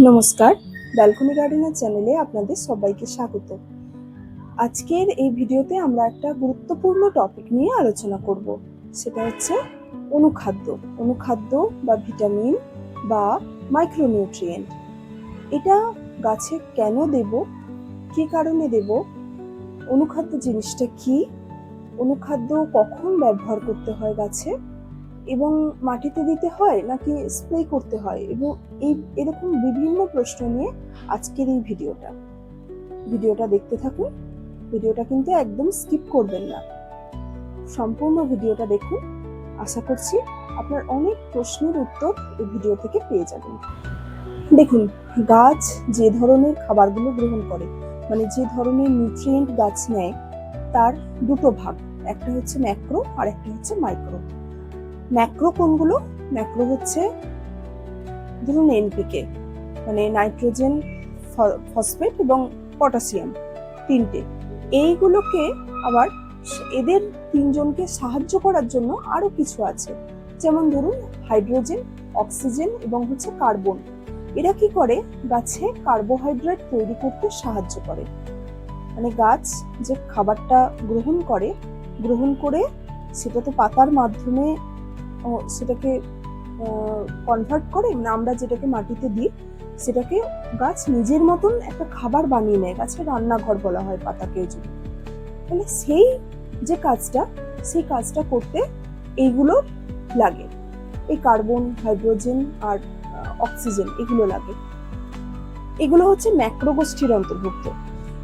নমস্কার। Balcony gardener চ্যানেলে আপনাদের সবাইকে স্বাগত। আজকের এই ভিডিওতে আমরা একটা গুরুত্বপূর্ণ টপিক নিয়ে আলোচনা করব। সেটা হচ্ছে অনুখাদ্য। অনুখাদ্য বা ভিটামিন বা মাইক্রোনিউট্রিয়েন্ট এটা গাছে কেন দেব? কী কারণে দেব? অনুখাদ্য জিনিসটা কি? অনুখাদ্য কখন ব্যবহার করতে হয় গাছে? এবং মাটিতে দিতে হয় নাকি স্প্রে করতে হয়? এবং এই এরকম বিভিন্ন প্রশ্ন নিয়ে আজকের এই ভিডিওটা। ভিডিওটা দেখতে থাকুন। ভিডিওটা কিন্তু একদম স্কিপ করবেন না। সম্পূর্ণ ভিডিওটা দেখুন। আশা করছি আপনার অনেক প্রশ্নের উত্তর এই ভিডিও থেকে পেয়ে যাবেন। দেখুন, গাছ যে ধরনের খাবারগুলো গ্রহণ করে মানে যে ধরনের নিউট্রিয়েন্ট গাছ নেয়, তার দুটো ভাগ, একটা হচ্ছে ম্যাক্রো আর একটা হচ্ছে মাইক্রো ম্যাক্রো কোনগুলো? ম্যাক্রো হচ্ছে ধরুন এনপিকে মানে নাইট্রোজেন ফসফেট এবং পটাশিয়াম তিনটে। এইগুলোকে আবার এদের তিনজনকে সাহায্য করার জন্য আরও কিছু আছে। যেমন ধরুন, হাইড্রোজেন, অক্সিজেন এবং হচ্ছে কার্বন। এরা কি করে? গাছে কার্বোহাইড্রেট তৈরি করতে সাহায্য করে। মানে গাছ যে খাবারটা গ্রহণ করে গ্রহণ করে সেটা তো পাতার মাধ্যমে সেটাকে কনভার্ট করে মানে আমরা যেটাকে মাটিতে দিই, সেটাকে গাছ নিজের মতন একটা খাবার বানিয়ে নেয়, গাছের রান্নাঘর বলা হয় পাতাকে যদি। তাহলে সেই যে কাজটা, সেই কাজটা করতে এইগুলো লাগে। এই কার্বন হাইড্রোজেন আর অক্সিজেন এগুলো লাগে। এগুলো হচ্ছে ম্যাক্রো গোষ্ঠীর অন্তর্ভুক্ত।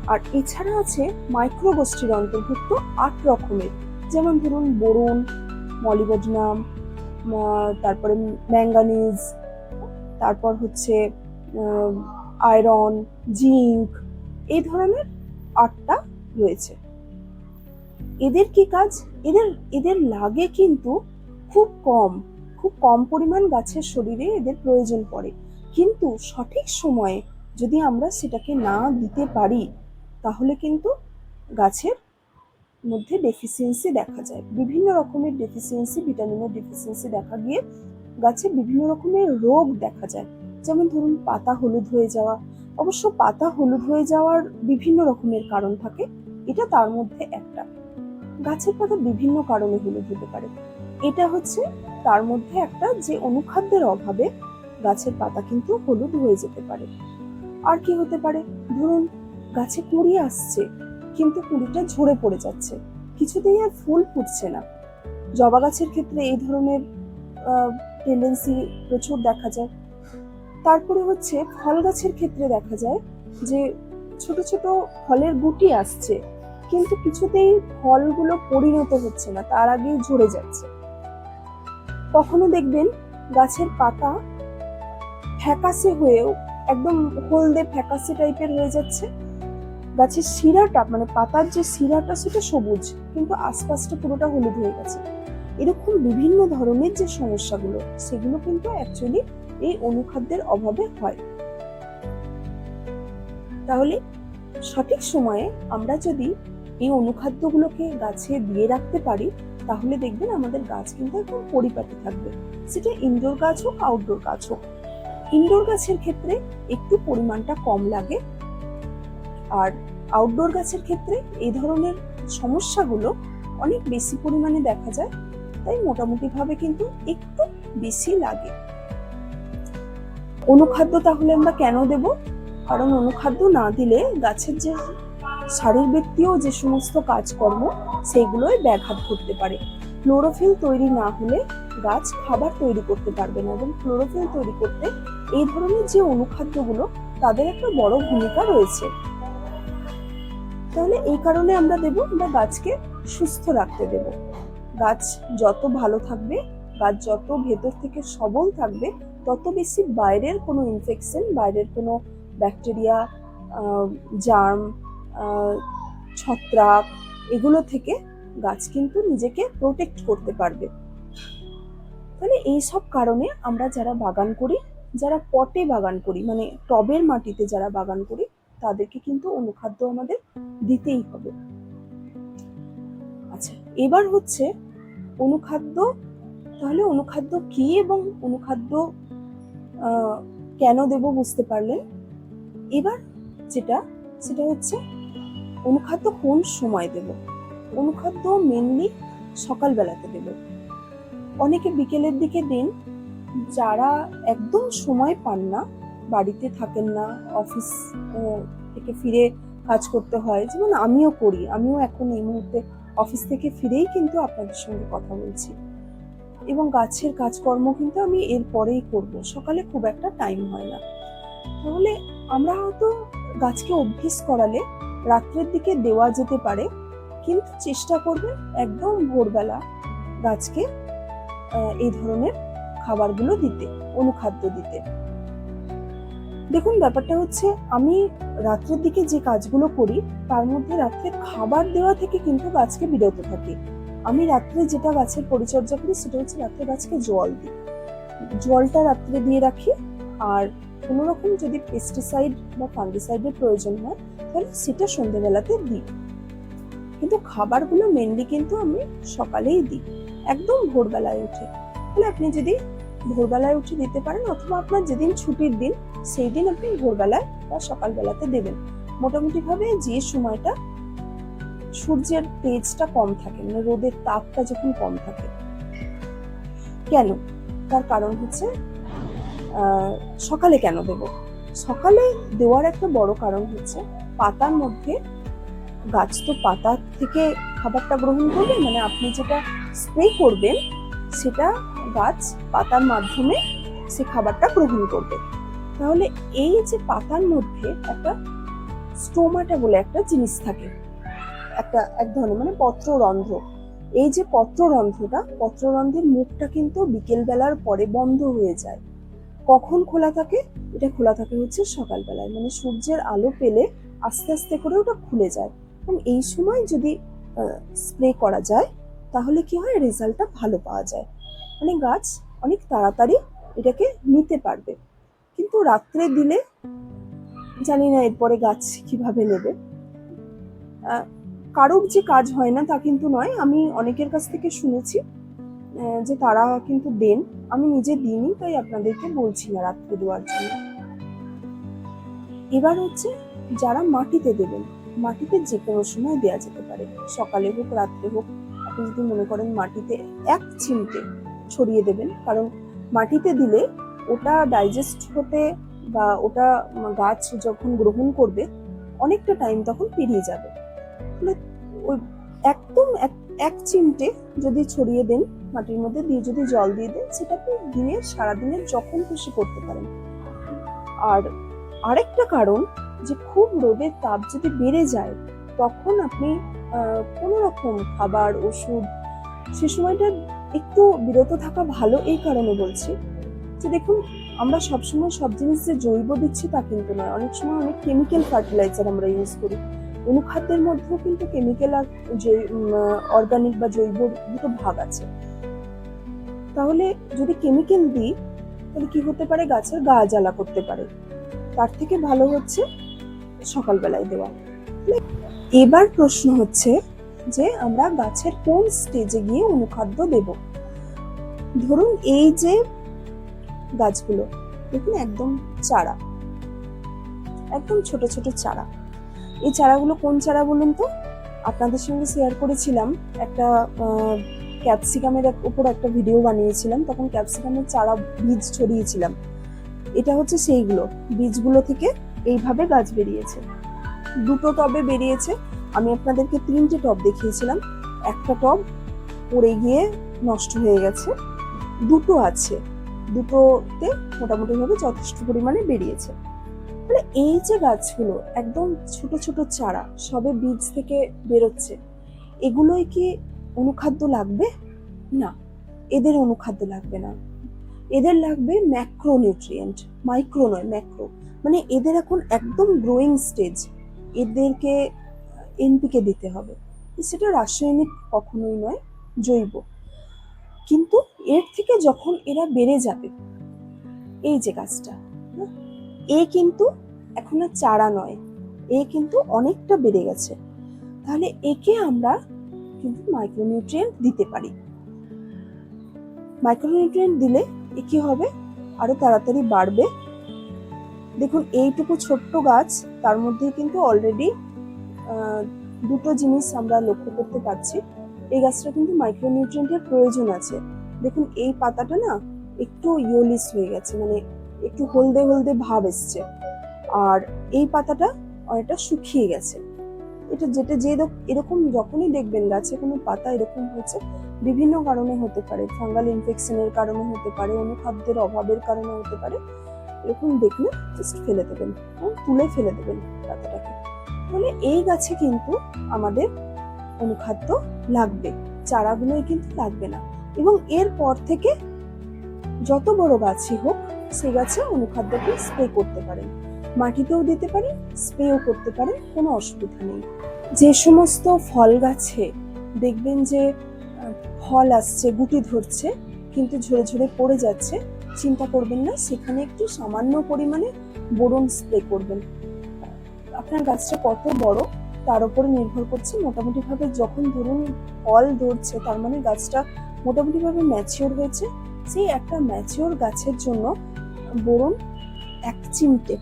আর এছাড়া আছে মাইক্রো গোষ্ঠীর অন্তর্ভুক্ত আট রকমের। যেমন ধরুন, বোরন মলিবডিনাম তারপরে ম্যাঙ্গানিজ, তারপর হচ্ছে আয়রন, জিঙ্ক, এই ধরনের আটটা রয়েছে। এদের কি কাজ? এদের এদের লাগে কিন্তু খুব কম খুব কম পরিমাণ গাছের শরীরে এদের প্রয়োজন পড়ে। কিন্তু সঠিক সময়ে যদি আমরা সেটাকে না দিতে পারি, তাহলে কিন্তু গাছের মধ্যে ডেফিসিয়েন্সি দেখা যায়। বিভিন্ন রকমের ডেফিসিয়েন্সি ভিটামিনের ডেফিসিয়েন্সি দেখা গিয়ে গাছে বিভিন্ন রকমের রোগ দেখা যায়। যেমন ধরুন পাতা হলুদ হয়ে যাওয়া। অবশ্য পাতা হলুদ হয়ে যাওয়ার বিভিন্ন রকমের কারণ থাকে, এটা তার মধ্যে একটা। গাছের পাতা বিভিন্ন কারণে হলুদ হতে পারে। এটা হচ্ছে তার মধ্যে একটা যে অনুখাদ্যের অভাবে গাছের পাতা কিন্তু হলুদ হয়ে যেতে পারে। আর কি হতে পারে? ধরুন গাছে কুড়ি আসছে কিন্তু কুড়িটা ঝরে পড়ে যাচ্ছে। কিছুতেই আর ফুল ফুটছে না। জবা গাছের ক্ষেত্রে এই ধরনের টেন্ডেন্সি প্রচুর দেখা যায়। তারপরে হচ্ছে ফল গাছের ক্ষেত্রে দেখা যায় যে ছোট ছোট ফলের গুটি আসছে, কিন্তু কিছুতেই ফলগুলো পরিণত হচ্ছে না, তার আগেই ঝরে যাচ্ছে। কখনো দেখবেন গাছের পাতা ফ্যাকাসে হয়েও একদম হলদে ফ্যাকাসে টাইপের হয়ে যাচ্ছে। গাছের শিরাটা মানে পাতার যে শিরাটা সেটা সবুজ, কিন্তু আশপাশটা পুরোটা হলুদ হয়ে গেছে। এরকম বিভিন্ন ধরনের যে সমস্যাগুলো, সেগুলো কিন্তু অ্যাকচুয়ালি এই অনুখাদ্যের অভাবে হয়। তাহলে সঠিক সময়ে আমরা যদি এই অনুখাদ্যগুলোকে গাছে দিয়ে রাখতে পারি, তাহলে দেখবেন আমাদের গাছ কিন্তু একদম পরিপাটি থাকবে। সেটা ইনডোর গাছ হোক আউটডোর গাছ হোক। ইনডোর গাছের ক্ষেত্রে একটু পরিমাণটা কম লাগে। আর আউটডোর গাছের ক্ষেত্রে এই ধরনের সমস্যাগুলো অনেক বেশি পরিমাণে দেখা যায়, তাই মোটামুটি ভাবে কিন্তু একটু বেশি লাগে। অনুখাদ্য তাহলে আমরা কেন দেব? কারণ অনুখাদ্য না দিলে গাছের যে শারীরবৃত্তীয় যে সমস্ত কাজকর্ম সেগুলোই ব্যাঘাত ঘটতে পারে। ক্লোরোফিল তৈরি না হলে গাছ খাবার তৈরি করতে পারবে না এবং ক্লোরোফিল তৈরি করতে এই ধরনের যে অনুখাদ্যগুলো, তাদের একটা বড় ভূমিকা রয়েছে। তাহলে এই কারণে আমরা দেব, আমরা গাছকে সুস্থ রাখতে দেব। গাছ যত ভালো থাকবে, গাছ যত ভেতর থেকে সবল থাকবে, তত বেশি বাইরের কোনো ইনফেকশন বাইরের কোনো ব্যাকটেরিয়া জার্ম ছত্রাক, এগুলো থেকে গাছ কিন্তু নিজেকে প্রোটেক্ট করতে পারবে। তাহলে এই সব কারণে আমরা যারা বাগান করি, যারা পটে বাগান করি মানে টবের মাটিতে যারা বাগান করি তাদেরকে কিন্তু অনুখাদ্য আমাদের দিতেই হবে। আচ্ছা এবার হচ্ছে অনুখাদ্য, তাহলে অনুখাদ্য কি এবং অনুখাদ্য কেন দেব বুঝতে পারলেন? এবার যেটা, সেটা হচ্ছে অনুখাদ্য কোন সময় দেব? অনুখাদ্য মেনলি সকালবেলাতে দেব। অনেকে বিকেলের দিকে দিন, যারা একদম সময় পান না বাড়িতে থাকেন না অফিস থেকে ফিরে কাজ করতে হয়। যেমন আমিও করি, আমিও এখন এই মুহূর্তে অফিস থেকে ফিরেই কিন্তু আপনাদের সঙ্গে কথা বলছি। এবং গাছের কাজকর্ম কিন্তু আমি এর পরেই করব, সকালে খুব একটা টাইম হয় না। তাহলে আমরা হয়তো গাছকে অভ্যেস করালে রাত্রের দিকে দেওয়া যেতে পারে, কিন্তু চেষ্টা করবেন একদম ভোরবেলা গাছকে এই ধরনের খাবারগুলো দিতে, অনুখাদ্য দিতে। দেখুন, ব্যাপারটা হচ্ছে আমি রাত্রের দিকে যে কাজগুলো করি, তার মধ্যে রাত্রে খাবার দেওয়া থেকে কিন্তু গাছকে বিরত থাকি। আমি রাত্রে যেটা গাছের পরিচর্যা করি, সেটা হচ্ছে রাত্রে গাছকে জল দিই। জলটা রাত্রে দিয়ে রাখি, আর কোনো রকম যদি পেস্টিসাইড বা ফাঙ্গিসাইডের প্রয়োজন হয়, তাহলে সেটা সন্ধ্যেবেলাতে দিই। কিন্তু খাবারগুলো মেনলি কিন্তু আমি সকালেই দিই, একদম ভোরবেলায় উঠে। তাহলে আপনি যদি ভোরবেলায় উঠে দিতে পারেন, অথবা আপনার যেদিন ছুটির দিন সেই দিন আপনি ভোরবেলায় বা সকালবেলাতে দেবেন। মোটামুটি ভাবে যে সময়টা সূর্যের তেজটা কম থাকে মানে রোদের তাপটা যখন কম থাকে। কেন? তার কারণ হচ্ছে সকালে কেন দেব? সকালে দেওয়ার একটা বড় কারণ হচ্ছে, পাতার মধ্যে গাছ তো পাতা থেকে খাবারটা গ্রহণ করবে মানে আপনি যেটা স্প্রে করবেন, সেটা গাছ পাতার মাধ্যমে সে খাবারটা গ্রহণ করবে। তাহলে এই যে পাতার মধ্যে একটা স্টোমাটা বলে একটা জিনিস থাকে, একটা এক ধরনের মানে পত্ররন্ধ্র। এই যে পত্ররন্ধ্রটা, পত্ররন্ধ্রের মুখটা কিন্তু বিকেল বেলার পরে বন্ধ হয়ে যায়। কখন খোলা থাকে? এটা খোলা থাকে হচ্ছে সকালবেলায়। মানে সূর্যের আলো পেলে আস্তে আস্তে করে ওটা খুলে যায়। এবং এই সময় যদি স্প্রে করা যায়, তাহলে কি হয়? রেজাল্টটা ভালো পাওয়া যায়। মানে গাছ অনেক তাড়াতাড়ি এটাকে নিতে পারবে। কিন্তু রাত্রে দিলে জানি না এরপরে গাছ কীভাবে নেবে। কারোর যে কাজ হয় না তা কিন্তু নয়, আমি অনেকের কাছ থেকে শুনেছি যে তারা কিন্তু দেন। আমি নিজে দিইনি, তাই আপনাদেরকে বলছি না রাত্রে দেওয়ার জন্য। এবার হচ্ছে যারা মাটিতে দেবেন, মাটিতে যে কোনো সময় দেওয়া যেতে পারে। সকালে হোক, রাত্রে হোক, আপনি যদি মনে করেন মাটিতে এক চিমটে ছড়িয়ে দেবেন, কারণ মাটিতে দিলে ওটা ডাইজেস্ট হতে বা ওটা গাছ যখন গ্রহণ করবে, অনেকটা টাইম তখন পেরিয়ে যাবে। তাহলে ওই একদম এক- চিমটে যদি ছড়িয়ে দেন মাটির মধ্যে দিয়ে যদি জল দিয়ে দেন সেটা আপনি দিনের সারাদিনের যখন খুশি করতে পারেন। আর আরেকটা কারণ যে খুব রোদের তাপ যদি বেড়ে যায়, তখন আপনি কোনো রকম খাবার, ওষুধ, সে সময়টা একটু বিরত থাকা ভালো এই কারণে বলছি। যে দেখুন, আমরা সবসময় সব জিনিস যে জৈব দিচ্ছি তা কিন্তু নয়। অনেক সময় অনেক কেমিক্যাল ফার্টিলাইজার আমরা ইউজ করি। অনুখাদ্যের মধ্যেও কিন্তু কেমিক্যাল আর অর্গানিক বা জৈব দুটো ভাগ আছে। তাহলে যদি কেমিক্যাল দিই, তাহলে কি হতে পারে? গাছের গা জ্বালা করতে পারে। তার থেকে ভালো হচ্ছে সকালবেলায় দেওয়া। এবার প্রশ্ন হচ্ছে যে, আমরা গাছের কোন স্টেজে গিয়ে অনুখাদ্য দেব? ধরুন এই যে গাছগুলো, দেখুন একদম চারা। একদম ছোট ছোট চারা। এই চারাগুলো কোন চারা বলুন তো? আপনাদের সঙ্গে শেয়ার করেছিলাম একটা ক্যাপসিকামের উপর একটা ভিডিও বানিয়েছিলাম, তখন ক্যাপসিকামের চারা বীজ ছড়িয়েছিলাম। এটা হচ্ছে সেইগুলো, বীজগুলো থেকে এইভাবে গাছ বেরিয়েছে। দুটো টবে বেরিয়েছে, আমি আপনাদেরকে তিনটে টব দেখিয়েছিলাম। একটা টব পড়ে গিয়ে নষ্ট হয়ে গেছে, দুটো আছে। দুটোতে মোটামুটি ভাবে যথেষ্ট পরিমাণে বেরিয়েছে। মানে এই যে গাছগুলো, একদম ছোট ছোট চারা, সবে বীজ থেকে বেরোচ্ছে এগুলোই কি অনুখাদ্য লাগবে? না, এদের অনুখাদ্য লাগবে না। এদের লাগবে ম্যাক্রোনিউট্রিয়েন্ট মাইক্রো নয় ম্যাক্রো মানে এদের এখন একদম গ্রোয়িং স্টেজ এদেরকে এনপিকে দিতে হবে। সেটা রাসায়নিক কখনোই নয়, জৈব। কিন্তু এর থেকে যখন এরা বেড়ে যাবে, এই যে গাছটা এ কিন্তু এখন আর চারা নয়, এ কিন্তু অনেকটা বেড়ে গেছে। তাহলে একে আমরা কিন্তু মাইক্রোনিউট্রিয়েন্ট দিতে পারি। মাইক্রোনিউট্রিয়েন্ট দিলে এ কি হবে? আরও তাড়াতাড়ি বাড়বে। দেখুন, এইটুকু ছোট্ট গাছ, তার মধ্যে কিন্তু অলরেডি দুটো জিনিস আমরা লক্ষ্য করতে পারছি। এই গাছটা কিন্তু মাইক্রোনিউট্রিয়েন্টের প্রয়োজন আছে। দেখুন, এই পাতাটা না একটু ইয়োলিস হয়ে গেছে মানে একটু হলদে হলদে ভাব এসছে। আর এই পাতাটা অনেকটা শুকিয়ে গেছে। এটা যেটা যে এরকম যখনই দেখবেন গাছে কোনো পাতা এরকম হয়েছে, বিভিন্ন কারণে হতে পারে ফাঙ্গাল ইনফেকশনের কারণে হতে পারে, অনুখাদ্যের অভাবের কারণে হতে পারে, এরকম দেখলে জাস্ট ফেলে দেবেন তুলে ফেলে দেবেন পাতাটাকে। তাহলে এই গাছে কিন্তু আমাদের অনুখাদ্য লাগবে, চারাগুলোই কিন্তু লাগবে না। এবং এরপর থেকে যত বড় গাছই হোক, সেই গাছে অনুখাদ্যকে স্প্রে করতে পারেন। মাটিতেও দিতে পারেন স্প্রেও করতে পারেন, কোনো অসুবিধা নেই। যে সমস্ত ফল গাছে দেখবেন যে ফল আসছে, গুটি ধরছে, কিন্তু ঝরে ঝরে পড়ে যাচ্ছে, চিন্তা করবেন না, সেখানে একটু সামান্য পরিমাণে বোরন স্প্রে করবেন। আপনার গাছটা কত বড়? তার উপর নির্ভর করছে মোটামুটি ভাবে যখন ধরুন ফল ধরছে, তার মানে গাছটা মোটামুটি ভাবে ম্যাচিওর হয়েছে। সেই একটা ম্যাচিওর গাছের জন্য বোরন এক চিমটে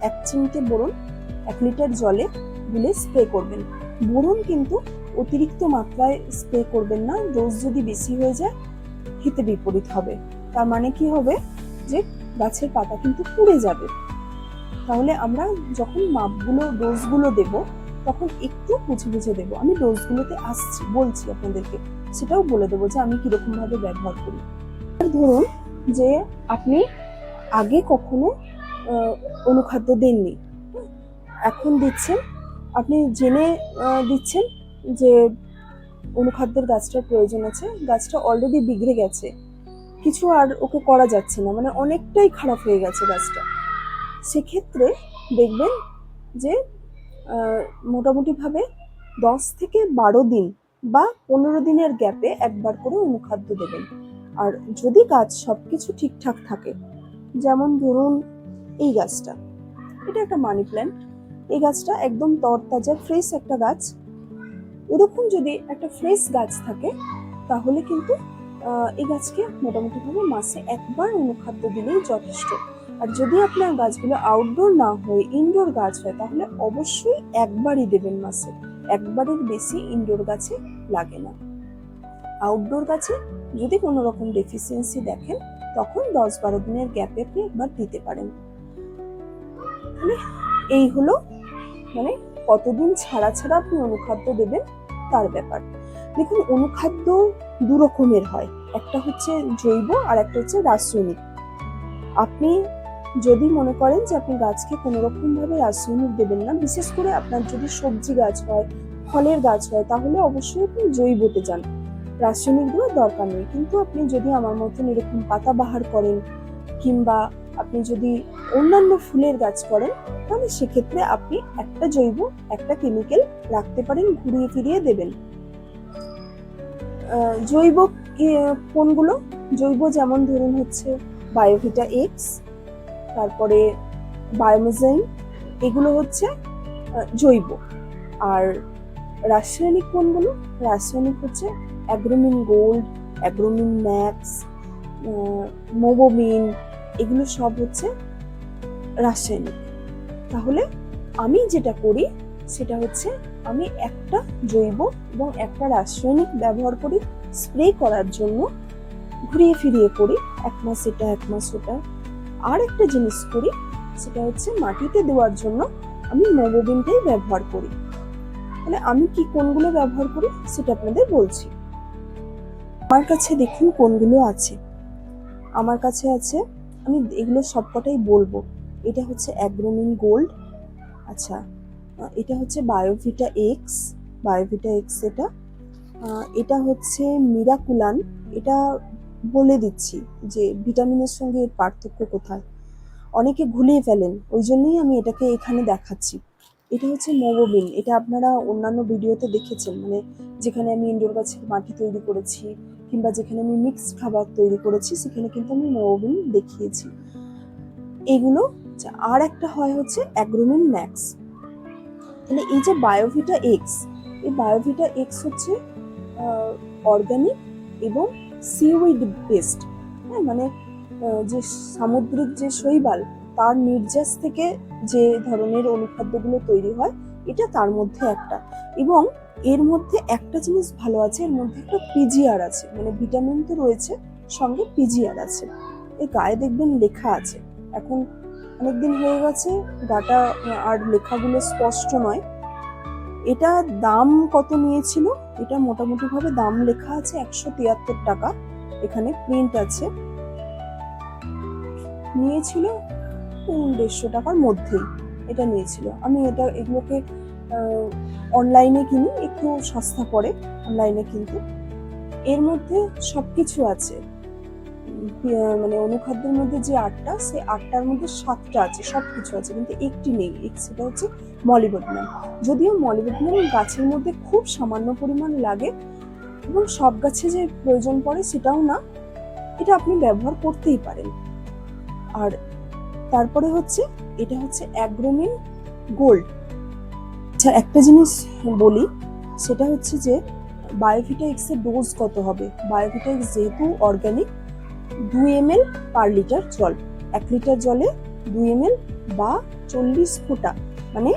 এক চিমটে বোরন এক লিটার জলে গুলে স্প্রে করবেন। বোরন কিন্তু অতিরিক্ত মাত্রায় স্প্রে করবেন না ডোজ যদি বেশি হয়ে যায় হিতে বিপরীত হবে। তার মানে কি হবে? যে গাছের পাতা কিন্তু পুড়ে যাবে। তাহলে আমরা যখন মাপগুলো ডোজগুলো দেব তখন একটু বুঝে বুঝে দেবো। আমি ডোজগুলোতে আসছি, বলছি আপনাদেরকে। সেটাও বলে দেবো যে আমি কীরকম ভাবে ব্যবহার করি। ধরুন যে আপনি আগে কখনো অনুখাদ্য দেননি। এখন দিচ্ছেন, আপনি জেনে দিচ্ছেন যে অনুখাদ্যের গাছটার প্রয়োজন আছে, গাছটা অলরেডি বিগড়ে গেছে। কিছু আর ওকে করা যাচ্ছে না মানে অনেকটাই খারাপ হয়ে গেছে গাছটা। সেক্ষেত্রে দেখবেন যে মোটামুটিভাবে দশ থেকে বারো দিন বা পনেরো দিনের গ্যাপে একবার করে অনুখাদ্য দেবেন। আর যদি গাছ সব কিছু ঠিকঠাক থাকে, যেমন ধরুন এই গাছটা, এটা একটা মানি প্ল্যান্ট এই গাছটা একদম তরতাজা ফ্রেশ একটা গাছ। এরকম যদি একটা ফ্রেশ গাছ থাকে, তাহলে কিন্তু এই গাছকে মোটামুটিভাবে মাসে একবার অনুখাদ্য দিলেই যথেষ্ট। আর যদি আপনার গাছগুলো আউটডোর না হয়ে ইনডোর গাছ হয়, তাহলে অবশ্যই একবারই দেবেন মাসে। একবারের বেশি ইনডোর গাছে লাগে না। আউটডোর গাছে যদি কোনো রকম ডেফিসিয়েন্সি দেখেন, তখন দশ বারো দিনের গ্যাপে আপনি একবার দিতে পারেন। তাহলে এই হলো মানে কতদিন ছাড়া ছাড়া আপনি অনুখাদ্য দেবেন, তার ব্যাপার। দেখুন, অনুখাদ্য দু রকমের হয়। একটা হচ্ছে জৈব আর একটা হচ্ছে রাসায়নিক। আপনি যদি মনে করেন যে আপনি গাছকে কোনো রকমভাবে রাসায়নিক দেবেন না, বিশেষ করে আপনার যদি সবজি গাছ হয়, ফলের গাছ হয়, তাহলে অবশ্যই আপনি জৈবতে যান। রাসায়নিক দেওয়ার দরকার নেই। কিন্তু আপনি যদি আমার মতন এরকম পাতা বাহার করেন কিংবা আপনি যদি অন্যান্য ফুলের গাছ করেন, তাহলে সেক্ষেত্রে আপনি একটা জৈব, একটা কেমিক্যাল রাখতে পারেন, ঘুরিয়ে ফিরিয়ে দেবেন। জৈব কোনগুলো? জৈব যেমন ধরুন হচ্ছে বায়োভিটা এক্স তারপরে বায়োমেজাইন এগুলো হচ্ছে জৈব। আর রাসায়নিক কোনগুলো? রাসায়নিক হচ্ছে অ্যাগ্রোমিন গোল্ড, অ্যাগ্রোমিন ম্যাক্স মোবোমিন, এগুলো সব হচ্ছে রাসায়নিক। তাহলে আমি যেটা করি, সেটা হচ্ছে আমি একটা জৈব এবং একটা রাসায়নিক ব্যবহার করি, স্প্রে করার জন্য, ঘুরিয়ে ফিরিয়ে করি, এক মাস এটা, এক মাস ওটা। আর একটা জিনিস করি, সেটা হচ্ছে মাটিতে দেওয়ার জন্য আমি মোবোবিনটাই ব্যবহার করি। তাহলে আমি কি কোনগুলো ব্যবহার করি, সেটা আপনাদের বলছি। আমার কাছে দেখুন কোনগুলো আছে। আমার কাছে আছে, আমি এগুলো সবকটাই বলব। এটা হচ্ছে অ্যাগ্রোমিন গোল্ড আচ্ছা এটা হচ্ছে বায়োভিটা এক্স বায়োভিটা এক্স এটা এটা হচ্ছে মিরাকুলান, এটা বলে দিচ্ছি যে ভিটামিনের সঙ্গে এর পার্থক্য কোথায়? অনেকে ঘুলিয়ে ফেলেন, ওই জন্যই আমি এটাকে এখানে দেখাচ্ছি। এটা হচ্ছে মোবোবিন এটা আপনারা অন্যান্য ভিডিওতে দেখেছেন মানে যেখানে আমি ইনডোর গাছের মাটি তৈরি করেছি কিংবা যেখানে আমি মিক্সড খাবার তৈরি করেছি, সেখানে কিন্তু আমি মোবোবিন দেখিয়েছি। এগুলো আর একটা হয় হচ্ছে অ্যাগ্রোমিন ম্যাক্স। তাহলে এই যে বায়োভিটা এক্স, এই বায়োভিটা এক্স হচ্ছে অর্গানিক এবং সিউইড বেসড হ্যাঁ মানে যে সামুদ্রিক যে শৈবাল, তার নির্যাস থেকে যে ধরনের অনুখাদ্যগুলো তৈরি হয়, এটা তার মধ্যে একটা। এবং এর মধ্যে একটা জিনিস ভালো আছে, এর মধ্যে একটা পিজিআর আছে মানে ভিটামিন তো রয়েছে, সঙ্গে পিজিআর আছে। এই গায়ে দেখবেন লেখা আছে। এখন অনেকদিন হয়ে গেছে গাটা আর লেখাগুলো স্পষ্ট নয়। এটা দাম কত নিয়েছিল? এটা মোটামুটি ভাবে দাম লেখা আছে একশো তিয়াত্তর টাকা। এখানে প্রিন্ট আছে। নিয়েছিল দেড়শো টাকার মধ্যেই এটা নিয়েছিল। আমি এটা এগুলোকে অনলাইনে কিনি, একটু সস্তা পড়ে অনলাইনে কিন্তু। এর মধ্যে সব কিছু আছে। মানে অনুখাদ্যের মধ্যে যে আটটা, সেই আটটার মধ্যে সাতটা আছে সব কিছু আছে, কিন্তু একটি নেই। সেটা হচ্ছে মলিবডনাম যদিও মলিবডনাম গাছের মধ্যে খুব সামান্য পরিমাণ লাগে এবং সব গাছে যে প্রয়োজন পড়ে সেটাও না, এটা আপনি ব্যবহার করতেই পারেন। আর তারপরে হচ্ছে, এটা হচ্ছে অ্যাগ্রোমিন গোল্ড। আচ্ছা একটা জিনিস বলি, সেটা হচ্ছে যে বায়োভিটা এক্সের ডোজ কত হবে? বায়োভিটা এক্স যেহেতু অর্গানিক দুই এম পার লিটার জল। এক লিটার জলে দুই এম বা চল্লিশ ফোঁটা মানে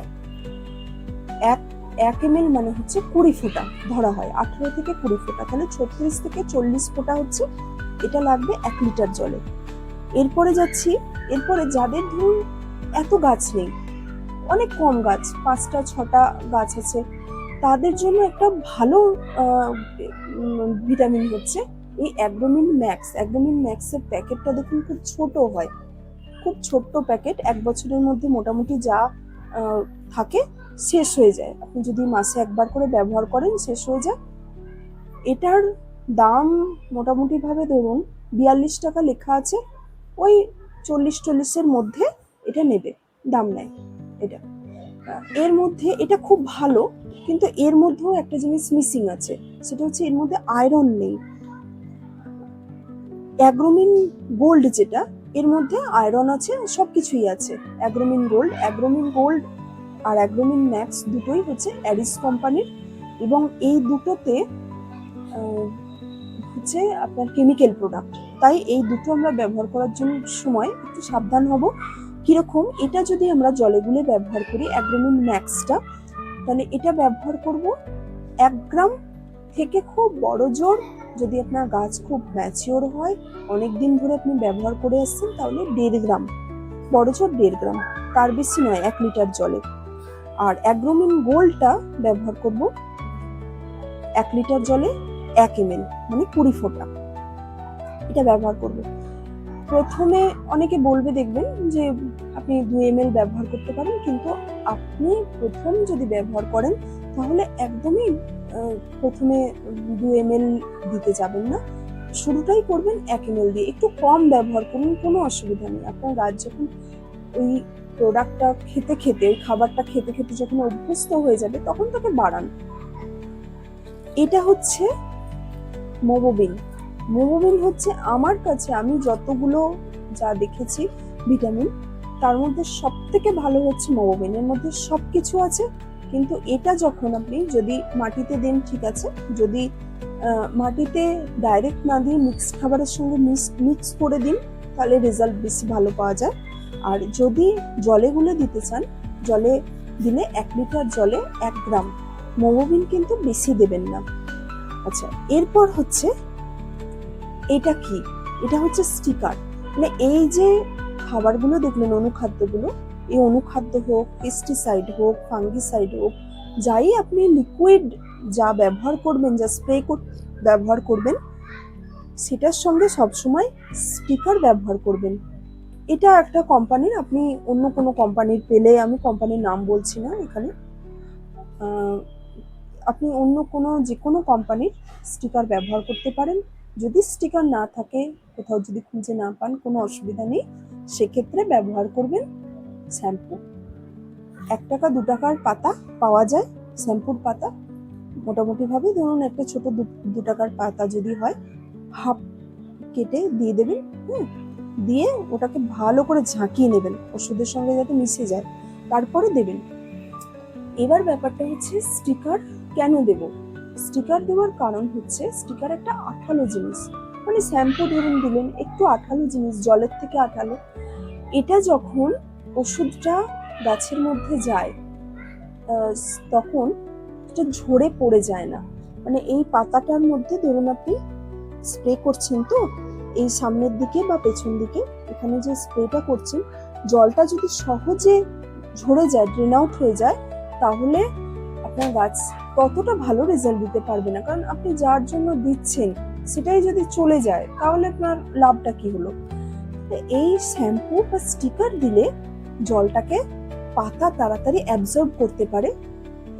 এক এক এম মানে হচ্ছে কুড়ি ফোঁটা ধরা হয়। আঠেরো থেকে কুড়ি ফোঁটা, তাহলে ছত্রিশ থেকে চল্লিশ ফোঁটা হচ্ছে, এটা লাগবে এক লিটার জলে। এরপরে যাচ্ছি, এরপরে যাদের ধরুন এত গাছ নেই, অনেক কম গাছ, পাঁচটা, ছটা গাছ আছে, তাদের জন্য একটা ভালো ভিটামিন হচ্ছে এই অ্যাগ্রোমিন ম্যাক্স অ্যাগ্রোমিন ম্যাক্সের প্যাকেটটা দেখুন খুব ছোট হয়। খুব ছোট্ট প্যাকেট, এক বছরের মধ্যে মোটামুটি যা থাকে, শেষ হয়ে যায়। আপনি যদি মাসে একবার করে ব্যবহার করেন, শেষ হয়ে যায়। এটার দাম মোটামুটিভাবে ধরুন, বিয়াল্লিশ টাকা লেখা আছে, ওই চল্লিশ চল্লিশের মধ্যে এটা নেবে, দাম নেয় এটা। এর মধ্যে এটা খুব ভালো, কিন্তু এর মধ্যেও একটা জিনিস মিসিং আছে, সেটা হচ্ছে এর মধ্যে আয়রন নেই। অ্যাগ্রোমিন গোল্ড যেটা, এর মধ্যে আয়রন আছে সব কিছুই আছে। অ্যাগ্রোমিন গোল্ড অ্যাগ্রোমিন গোল্ড আর অ্যাগ্রোমিন ম্যাক্স দুটোই হচ্ছে অ্যারিস কোম্পানির এবং এই দুটোতে হচ্ছে আপনার কেমিক্যাল প্রোডাক্ট। তাই এই দুটো আমরা ব্যবহার করার জন্য সময়, একটু সাবধান হব। কীরকম? এটা যদি আমরা জলে গুলে ব্যবহার করি অ্যাগ্রোমিন ম্যাক্সটা, তাহলে এটা ব্যবহার করব এক গ্রাম থেকে খুব বড় জোর যদি আপনার গাছ খুব ম্যাচিওর হয় অনেক দিন ধরে আপনি ব্যবহার করে আসছেন, তাহলে দেড় গ্রাম, বড় জোর দেড় গ্রাম, তার বেশি নয়, এক লিটার জলে। আর অ্যাগ্রোমিন গোল্ডটা ব্যবহার করব এক লিটার জলে এক এম মানে কুড়ি ফোঁটা। এটা ব্যবহার করব। প্রথমে অনেকে বলবে, দেখবেন যে আপনি দুই এম ব্যবহার করতে পারেন, কিন্তু আপনি প্রথম যদি ব্যবহার করেন, তাহলে একদমই প্রথমে দু এম দিতে যাবেন না। শুরুটাই করবেন এক এম দিয়ে। একটু কম ব্যবহার করুন, কোনো অসুবিধা নেই। আপনার গাছ যখন ওই প্রোডাক্টটা খেতে খেতে, ওই খাবারটা খেতে খেতে যখন অভ্যস্ত হয়ে যাবে, তখন তাকে বাড়ান। এটা হচ্ছে মোমোবিন মোমোবিন হচ্ছে আমার কাছে আমি যতগুলো যা দেখেছি ভিটামিন তার মধ্যে সব থেকে ভালো হচ্ছে মোমোবিন এর মধ্যে সব কিছু আছে। কিন্তু এটা যখন আপনি যদি মাটিতে দেন, ঠিক আছে? যদি মাটিতে ডাইরেক্ট না দিয়ে মিক্স খাবারের সঙ্গে মিক্স করে দিন, তাহলে রেজাল্ট বেশি ভালো পাওয়া যায়। আর যদি জলে গুলে দিতে চান, জলে দিলে এক লিটার জলে এক গ্রাম। মোমোবিন কিন্তু বেশি দেবেন না। আচ্ছা এরপর হচ্ছে এটা কি? এটা হচ্ছে স্টিকার মানে এই যে খাবারগুলো, দেখলেন অনুখাদ্যগুলো এই অনুখাদ্য হোক পেস্টিসাইড হোক ফাঙ্গিসাইড হোক, যাই আপনি লিকুইড যা ব্যবহার করবেন, যা স্প্রে ব্যবহার করবেন, সেটার সঙ্গে সবসময় স্টিকার ব্যবহার করবেন। এটা একটা কোম্পানির আপনি অন্য কোনো কোম্পানির পেলে আমি কোম্পানির নাম বলছি না এখানে। আপনি অন্য কোনো, যে কোনো কোম্পানির স্টিকার ব্যবহার করতে পারেন। যদি স্টিকার না থাকে, কোথাও যদি খুঁজে না পান, কোনো অসুবিধা নেই, সেক্ষেত্রে ব্যবহার করবেন। শ্যাম্পু। এক টাকা, দু টাকার পাতা পাওয়া যায়, শ্যাম্পুর পাতা। মোটামুটিভাবে ধরুন একটা ছোট দু- টাকার পাতা যদি হয়, হাফ কেটে দিয়ে দেবেন, হুম? দিয়ে ওটাকে ভালো করে ঝাঁকিয়ে নেবেন, ওষুধের সঙ্গে যাতে মিশে যায়। তারপরে দেবেন। এবার ব্যাপারটা হচ্ছে স্টিকার কেন দেব? স্টিকার দেওয়ার কারণ হচ্ছে স্টিকার একটা আঠালো জিনিস। মানে শ্যাম্পু ধরুন দিলেন, একটু আঠালো জিনিস, জলের থেকে আঠালো। এটা যখন ওষুধটা গাছের মধ্যে যায় তখন এটা ঝরে পড়ে যায় না। মানে এই পাতাটার মধ্যে ধরুন আপনি স্প্রে করছেন তো, এই সামনের দিকে বা পেছন দিকে, এখানে যে স্প্রেটা করছেন, জলটা যদি সহজে ঝরে যায় ড্রেন আউট হয়ে যায়, তাহলে আপনার গাছ ততটা ভালো রেজাল্ট দিতে পারবে না। কারণ আপনি যার জন্য দিচ্ছেন, সেটাই যদি চলে যায়, তাহলে আপনার লাভটা কি হলো? এই শ্যাম্পু বা স্টিকার দিলে জলটাকে পাতা তাড়াতাড়ি অ্যাবজর্ব করতে পারে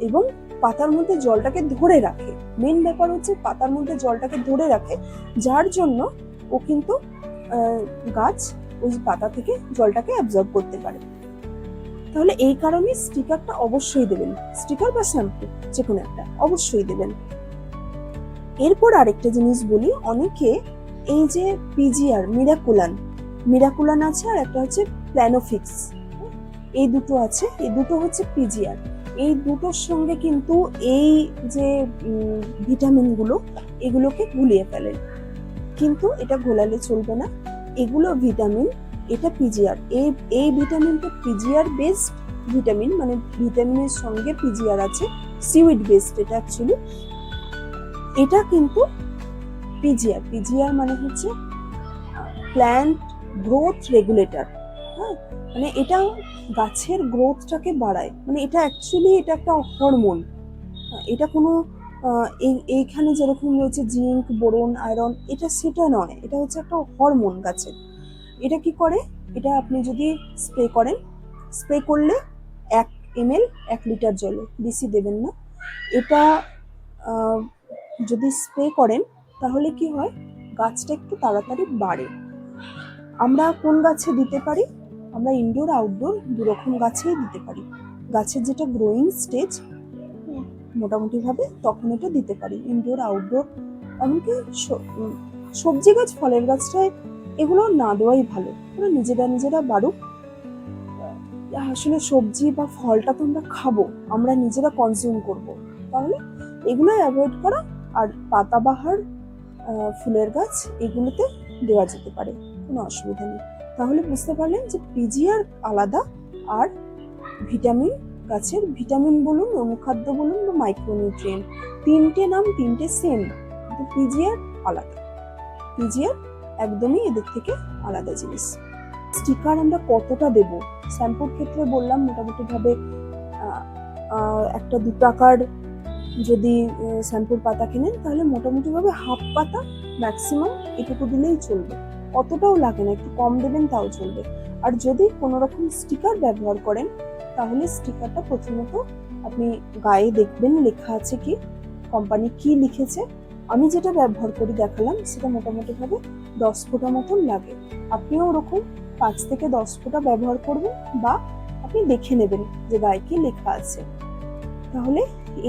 এবং পাতার মধ্যে জলটাকে ধরে রাখে। মেন ব্যাপার হচ্ছে পাতার মধ্যে জলটাকে ধরে রাখে, যার জন্য ও কিন্তু গাছ ওই পাতা থেকে জলটাকে অ্যাবজর্ব করতে পারে। তাহলে এই কারণে স্টিকারটা অবশ্যই দেবেন। স্টিকার বা শ্যাম্পু যে কোনো একটা, অবশ্যই দেবেন। এরপর আরেকটা জিনিস বলি, অনেকে এই যে পিজিআর মিরাকুলান মিরাকুলান আছে আর একটা হচ্ছে প্ল্যানোফিক্স এই দুটো আছে, এই দুটো হচ্ছে পিজিআর। এই দুটোর সঙ্গে কিন্তু এই যে ভিটামিনগুলো, এগুলোকে গুলিয়ে ফেলেন কিন্তু এটা গোলালে চলবে না। এগুলো ভিটামিন, এটা পিজিআর। এই এই ভিটামিনটা পিজিআর বেসড ভিটামিন মানে ভিটামিনের সঙ্গে পিজিআর আছে সিউইড বেসড এটা অ্যাকচুয়ালি এটা কিন্তু পিজিআর। পিজিআর মানে হচ্ছে প্ল্যান্ট গ্রোথ রেগুলেটর হ্যাঁ? মানে এটা গাছের গ্রোথটাকে বাড়ায়। মানে এটা অ্যাকচুয়ালি এটা একটা হরমোন এটা কোনো এই- এইখানে যেরকম রয়েছে জিঙ্ক বোরন আয়রন এটা সেটা নয়। এটা হচ্ছে একটা হরমোন গাছের। এটা কি করে? এটা আপনি যদি স্প্রে করেন স্প্রে করলে এক এমএল এক লিটার জলে, বেশি দেবেন না। এটা যদি স্প্রে করেন, তাহলে কি হয়? গাছটা একটু তাড়াতাড়ি বাড়ে। আমরা কোন গাছে দিতে পারি? আমরা ইনডোর আউটডোর দু রকম গাছেই দিতে পারি। গাছের যেটা গ্রোয়িং স্টেজ মোটামুটিভাবে তখন এটা দিতে পারি ইনডোর আউটডোর এমনকি সবজি গাছ, ফলের গাছটায় এগুলো না দেওয়াই ভালো। ওরা নিজেরা নিজেরা বাড়ুক। আসলে সবজি বা ফলটা তো আমরা খাব, আমরা নিজেরা কনজিউম করব। তাহলে এগুলো অ্যাভয়েড করা আর পাতাবাহার ফুলের গাছ এগুলোতে দেওয়া যেতে পারে। কোনো অসুবিধা নেই। তাহলে বুঝতে পারলেন যে পিজিআর আলাদা আর ভিটামিন গাছের ভিটামিন বলুন অনুখাদ্য বলুন বা মাইক্রোনিউট্রিয়েন্ট তিনটে নাম তিনটে সেম কিন্তু পিজিআর আলাদা। পিজিআর একদমই এদের থেকে আলাদা জিনিস। স্টিকার আমরা কতটা দেব? শ্যাম্পুর ক্ষেত্রে বললাম মোটামুটি ভাবে আহ, আহ, একটা দু টাকার যদি শ্যাম্পুর পাতা কেনেন তাহলে মোটামুটিভাবে হাফ পাতা ম্যাক্সিমাম এটুকু দিলেই চলবে। অতটাও লাগে না, একটু কম দেবেন তাও চলবে। আর যদি কোনো রকম স্টিকার ব্যবহার করেন, তাহলে স্টিকারটা প্রথমত আপনি গায়ে দেখবেন, লেখা আছে কি কোম্পানি কি লিখেছে। আমি যেটা ব্যবহার করি দেখালাম, সেটা মোটামুটি ভাবে দশ ফোঁটা মতন লাগে। আপনিও ওরকম পাঁচ থেকে দশ ফোঁটা ব্যবহার করবেন বা আপনি দেখে নেবেন যে গায়ে কি লেখা আছে। তাহলে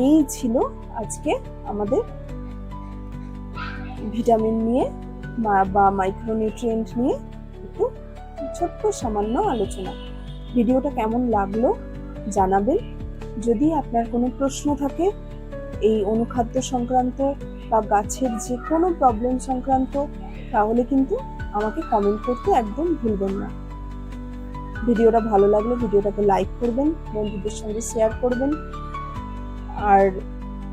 এই ছিল আজকে আমাদের ভিটামিন নিয়ে বা- মাইক্রোনিউট্রিয়েন্ট নিয়ে একটু ছোট্ট সামান্য আলোচনা। ভিডিওটা কেমন লাগল জানাবেন। যদি আপনার কোনো প্রশ্ন থাকে এই অনুখাদ্য সংক্রান্ত বা গাছের যে কোনো প্রবলেম সংক্রান্ত, তাহলে কিন্তু আমাকে কমেন্ট করতে একদম ভুলবেন না। ভিডিওটা ভালো লাগলে ভিডিওটাকে লাইক করবেন, বন্ধুদের সঙ্গে শেয়ার করবেন। আর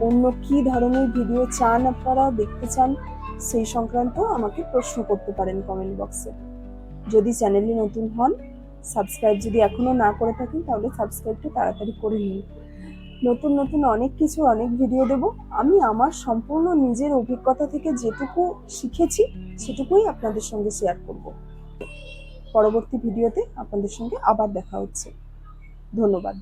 অন্য কি ধরনের ভিডিও চান আপনারা, দেখতে চান সেই সংক্রান্ত আমাকে প্রশ্ন করতে পারেন কমেন্ট বক্সে যদি চ্যানেলে নতুন হন সাবস্ক্রাইব যদি এখনও না করে থাকেন, তাহলে সাবস্ক্রাইবটা তাড়াতাড়ি করে নিন। নতুন নতুন অনেক কিছু, অনেক ভিডিও দেব। আমি আমার সম্পূর্ণ নিজের অভিজ্ঞতা থেকে যেটুকু শিখেছি, সেটুকুই আপনাদের সঙ্গে শেয়ার করব। পরবর্তী ভিডিওতে আপনাদের সঙ্গে আবার দেখা হচ্ছে। ধন্যবাদ।